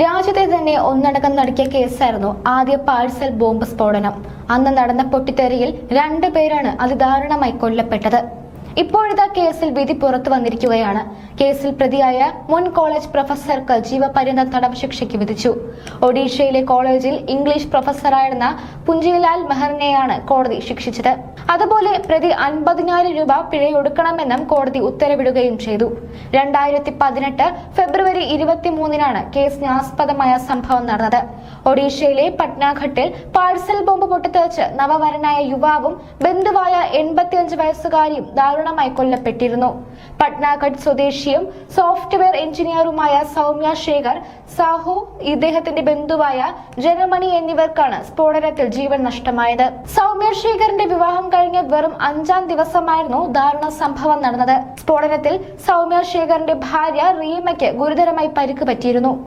രാജ്യത്തെ തന്നെ ഒന്നടങ്കം നടക്കിയ കേസായിരുന്നു ആദ്യ പാഴ്സൽ ബോംബ് സ്ഫോടനം. അന്ന് നടന്ന പൊട്ടിത്തെറിയിൽ രണ്ടു പേരാണ് അതിദാരുണമായി കൊല്ലപ്പെട്ടത്. ഇപ്പോഴത്തെ കേസിൽ വിധി പുറത്തു വന്നിരിക്കുകയാണ്. കേസിൽ പ്രതിയായ മുൻ കോളേജ് പ്രൊഫസർക്ക് ജീവപര്യന്ത തടവ് ശിക്ഷയ്ക്ക് വിധിച്ചു. ഒഡീഷയിലെ കോളേജിൽ ഇംഗ്ലീഷ് പ്രൊഫസറായിരുന്ന പുഞ്ചിലാൽ മെഹറിനെയാണ് കോടതി ശിക്ഷിച്ചത്. അതുപോലെ പ്രതി അൻപതിനായിരം രൂപ പിഴയൊടുക്കണമെന്നും കോടതി ഉത്തരവിടുകയും ചെയ്തു. രണ്ടായിരത്തി പതിനെട്ട് ഫെബ്രുവരി ഇരുപത്തിമൂന്നിനാണ് കേസ് ന്യാസ്പദമായ സംഭവം നടന്നത്. ഒഡീഷയിലെ പട്നാഘട്ടിൽ പാഴ്സൽ ബോംബ് പൊട്ടിത്തെറിച്ച് നവവരനായ യുവാവും ബന്ധുവായ എൺപത്തിയഞ്ച് വയസ്സുകാരിയും ദാരുണമായി കൊല്ലപ്പെട്ടിരുന്നു. പട്നാഗഡ് സ്വദേശിയും സോഫ്റ്റ്വെയർ എഞ്ചിനീയറുമായ സൗമ്യ ശേഖർ സാഹു ഇദ്ദേഹത്തിന്റെ ബന്ധുവായ ജനമണി എന്നിവർക്കാണ് സ്ഫോടനത്തിൽ ജീവൻ നഷ്ടമായത്. സൗമ്യ ശേഖറിന്റെ വിവാഹം കഴിഞ്ഞ വെറും അഞ്ചാം ദിവസമായിരുന്നു ദാരുണ സംഭവം നടന്നത്. സ്ഫോടനത്തിൽ സൗമ്യ ശേഖറിന്റെ ഭാര്യ റീമയ്ക്ക് ഗുരുതരമായി പരിക്ക് പറ്റിയിരുന്നു.